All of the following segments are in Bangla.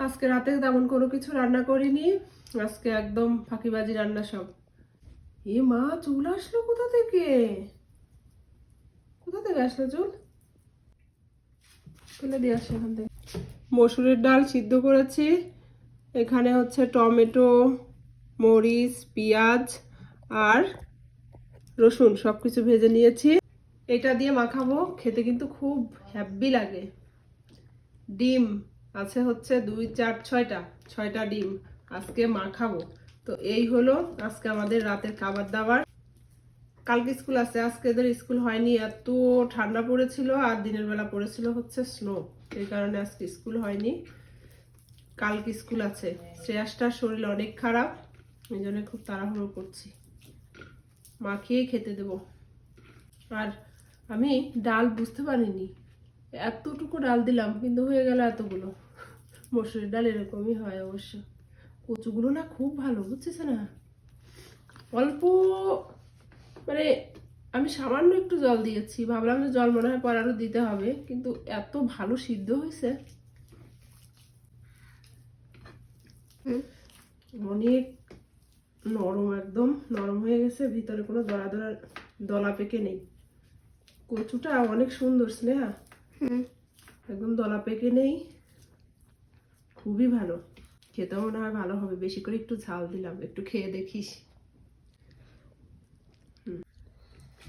আজকে রাতে তেমন কোনো কিছু রান্না করিনি। আজকে একদম ফাঁকিবাজি রান্না সব। এ মা, চুল আসলো কোথা থেকে? কোথা থেকে আসলো চুল? ফেলে দিয়ে আসো এখান থেকে। মসুরের ডাল সিদ্ধ করেছি। এখানে হচ্ছে টমেটো, মরিচ, পেঁয়াজ আর রসুন সব কিছু ভেজে নিয়েছি। এটা দিয়ে মাখাবো। খেতে কিন্তু খুব হ্যাপি লাগে। ডিম। আছে হচ্ছে দুই, চার, ছয়টা ছয়টা ডিম। আজকে মাখাবো তো এই হলো আজকে আমাদের রাতের খাবার দাবার। কালকে স্কুল আছে, আজকে এদের স্কুল হয়নি। এত ঠান্ডা পড়েছিল আর দিনের বেলা পড়েছিল হচ্ছে স্নো। এই কারণে আজকে স্কুল হয়নি। কালকে স্কুল আছে। শ্রেয়াসটার শরীর অনেক খারাপ, এই জন্য খুব তাড়াহুড়ো করছি। মাখিয়ে খেতে দেব। আর আমি ডাল বুঝতে পারিনি। এতটুকু ডাল দিলাম, কিন্তু হয়ে গেল এতগুলো। মসুরের ডাল এরকমই হয় অবশ্য। কচুগুলো না খুব ভালো, বুঝছিস না? অল্প মানে আমি সামান্য একটু জল দিয়েছি। ভাবলাম যে জল মনে হয় পর আরও দিতে হবে, কিন্তু এত ভালো সিদ্ধ হয়েছে। অনেক নরম একদম, নরম হয়ে গেছে। ভিতরে কোনো দলা দলা দলা পেকে নেই। কচুটা অনেক সুন্দর, স্নেহা। একদম দলা পেকে নেই। খুবই ভালো। খেতে মনে হয় ভালো হবে। বেশি করে একটু ঝাল দিলাম। একটু খেয়ে দেখিস।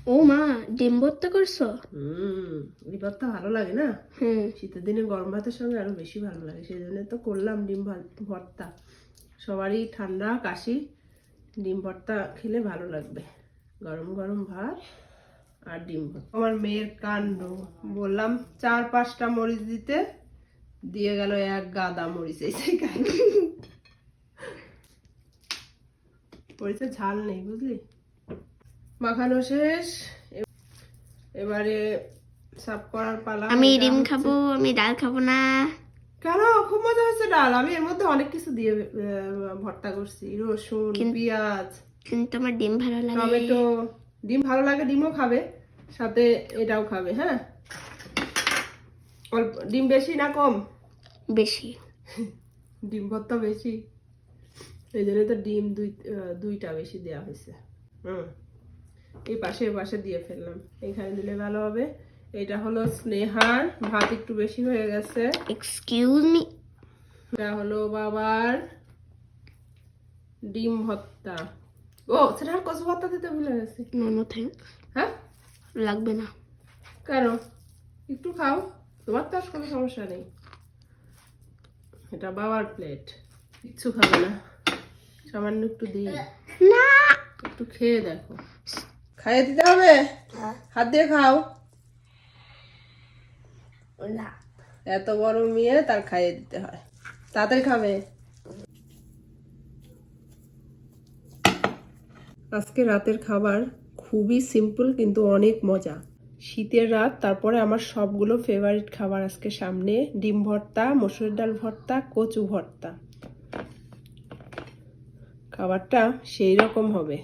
ও মা ডিম ভর্তা করছ? হুম এবার তো ভালো লাগে না? হুম। শীতের দিনে গরম ভাতের সঙ্গে আরও বেশি ভালো লাগে। সেই জন্য তো করলাম ডিম ভাত- ভর্তা। সবারই ঠান্ডা কাশি। ডিম ভর্তা খেলে ভালো লাগবে। গরম গরম ভাত। আর ডিম। আমার মেয়ের কাণ্ড বললাম চার পাঁচটা মরিচ দিতে দিয়ে গেল এক গাদা মরিচ এই মরিচের ঝাল নেই বুঝলি? মাখানো শেষ। এবারে সাফ করার পালা আমি ডিম খাব আমি ডাল খাব না। কেন? খুব মজা হয়েছে ডাল। আমি এর মধ্যে অনেক কিছু দিয়ে ভর্তা করছি। রসুন পেঁয়াজ। কিন্তু আমার ডিম ভালো লাগে। টমেটো। ডিম ভালো লাগে ডিমও খাবে সাথে এটাও খাবে হ্যাঁ? অল্প ডিম বেশি না কম? বেশি। ডিম ভর্তা বেশি? এই জন্য তো ডিম দুই দুইটা বেশি দেওয়া হয়েছে। হুম। এই পাশে পাশে দিয়ে ফেললাম। এখানে দিলে ভালো হবে। এটা হলো স্নেহার ভাত একটু বেশি হয়ে গেছে। এক্সকিউজ মি এটা হলো বাবার ডিম ভর্তা। ও সেটা কচু ভর্তা দিতে ভুলে গেছি। নো নো থ্যাঙ্ক হ্যাঁ? লাগবে না। কেন? একটু খাও। তোমার তো আর কোনো সমস্যা নেই। এটা বাবার প্লেট কিচ্ছু খাবে না। সামান্য একটু দিই না। একটু খেয়ে দেখো। খাইয়ে দিতে হবে? হাত দিয়ে খাও। না। এত বড় মেয়ে তার খাইয়ে দিতে হয়। তাড়াতাড়ি খাবে। আজকে রাতের খাবার খুবই সিম্পল কিন্তু অনেক মজা। শীতের রাত, তারপরে আমার সবগুলো ফেভারিট খাবার আজকে সামনে। ডিম ভর্তা, মসুর ডাল ভর্তা, কচু ভর্তা। খাবারটা সেই রকম হবে।